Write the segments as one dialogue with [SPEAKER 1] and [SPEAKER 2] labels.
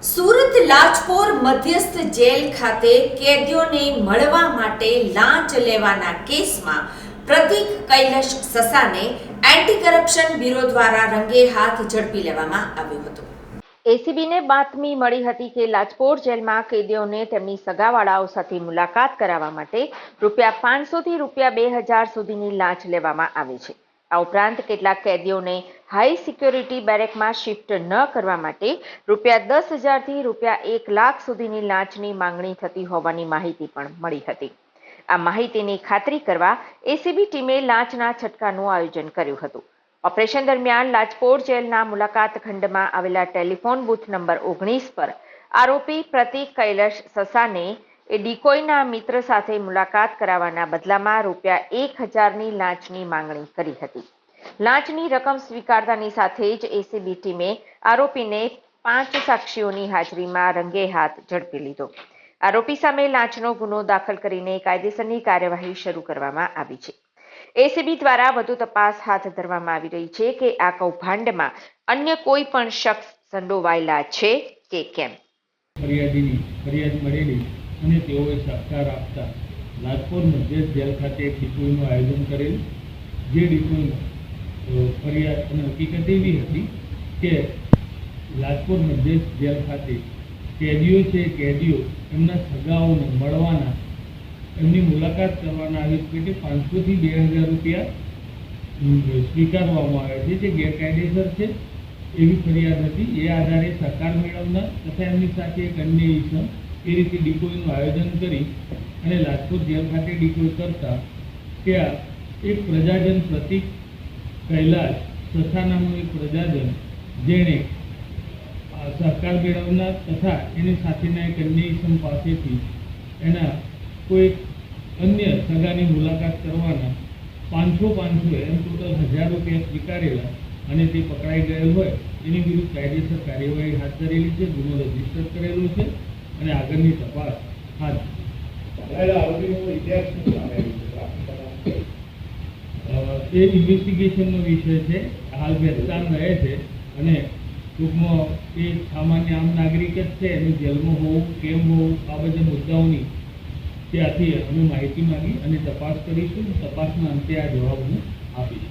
[SPEAKER 1] સુરત લાજપોર મધ્યસ્થ જેલ ખાતે કેદીઓને મળવા માટે લાંચ લેવાના કેસમાં પ્રતિક કૈલાશ સસાને એન્ટી કરપ્શન બ્યુરો દ્વારા રંગે હાથ ઝડપી લેવામાં આવ્યું હતું.
[SPEAKER 2] એસીબીને બાતમી મળી હતી કે લાજપોર જેલમાં કેદીઓને તેમની સગાવાળાઓ સાથે મુલાકાત કરાવવા માટે રૂપિયા પાંચસોથી રૂપિયા બે હજાર સુધીની લાંચ લેવામાં આવે છે. આ ઉપરાંત કેટલાક કેદીઓને હાઈ સિક્યોરિટી બેરેકમાં શિફ્ટ ન કરવા માટે રૂપિયા દસ હજારથી રૂપિયા એક લાખ સુધીની લાંચની માંગણી થતી હોવાની માહિતી પણ મળી હતી. આ માહિતીની ખાતરી કરવા એસીબી ટીમે લાંચના છટકાનું આયોજન કર્યું હતું. ઓપરેશન દરમિયાન લાજપોર જેલના મુલાકાત ખંડમાં આવેલા ટેલિફોન બૂથ નંબર ઓગણીસ પર આરોપી પ્રતિક કૈલાશ સસાને એ ડિકોઈના મિત્ર સાથે મુલાકાત કરાવવાના બદલામાં રૂપિયા એક હજારની લાંચની માંગણી કરી હતી. લાંચની રકમ સ્વીકારતાની સાથે જ એસીબી ટીમે આરોપીને પાંચ સાક્ષીઓની હાજરીમાં રંગે હાથ ઝડપી લીધો. આરોપી સામે લાંચનો ગુનો દાખલ કરીને કાયદેસરની કાર્યવાહી શરૂ કરવામાં આવી છે. એસીબી દ્વારા વધુ તપાસ હાથ ધરવામાં આવી રહી છે કે આ કૌભાંડમાં અન્ય કોઈ પણ શખ્સ સંડોવાયેલા છે કે કેમ?
[SPEAKER 3] ફરિયાદી ફરિયાદ મળેલી અને તેઓએ સહકાર આપતા લાજપોર મધ્યસ્થ જેલ ખાતે એક ડિપોઈનું આયોજન કરેલું, જે ડિપોઈમાં ફરિયાદ અને હકીકત એવી હતી કે લાજપોર મધ્યસ્થ જેલ ખાતે કેદીઓ છે કેદીઓ એમના સગાઓને મળવાના, એમની મુલાકાત કરવાના આવી પેટે પાંચસોથી બે હજાર રૂપિયા સ્વીકારવામાં આવે છે, જે ગેરકાયદેસર છે એવી ફરિયાદ હતી. એ આધારે સહકાર મેળવનાર તથા એમની સાથે એક અન્ય ઈસમ એ રીતે ડિકોઈનું આયોજન કરી અને લાજપોર જેલ ખાતે ડિકોઈ કરતા ત્યાં એક પ્રજાજન પ્રતિક કૈલાશ સથા નામનું એક પ્રજાજન જેણે સહકાર મેળવનાર તથા એની સાથેના એક અન્ય ઈસમ પાસેથી એના કોઈ અન્ય સગાની મુલાકાત કરવાના પાંચસો પાંચસો એમ ટોટલ હજાર રૂપિયા સ્વીકારેલા અને તે પકડાઈ ગયેલ હોય એની વિરુદ્ધ કાયદેસર કાર્યવાહી હાથ ધરેલી છે, ગુનો રજિસ્ટર કરેલો છે. અને આગળની તપાસ હાથ એ ઇન્વેસ્ટિગેશનનો વિષય છે. હાલ ભેસ્તાન રહે છે અને ટૂંકમાં એ સામાન્ય આમ નાગરિક જ છે. એનું જેલમાં હોવું કેમ હોવું આ બધા મુદ્દાઓની ત્યાંથી અમે માહિતી માંગી અને તપાસ કરીશું. તપાસના અંતે આ જવાબ હું આપીશ.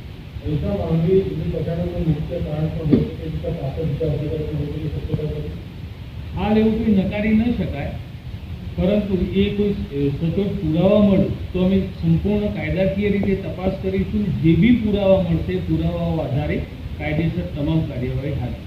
[SPEAKER 3] હાલ એવું કોઈ નકારી ન શકાય, પરંતુ એ કોઈ સચોટ પુરાવા મળે તો અમે સંપૂર્ણ કાયદાકીય રીતે તપાસ કરીશું જે બી પુરાવા મળશે, પુરાવાઓ આધારે કાયદેસર તમામ કાર્યવાહી હાથ.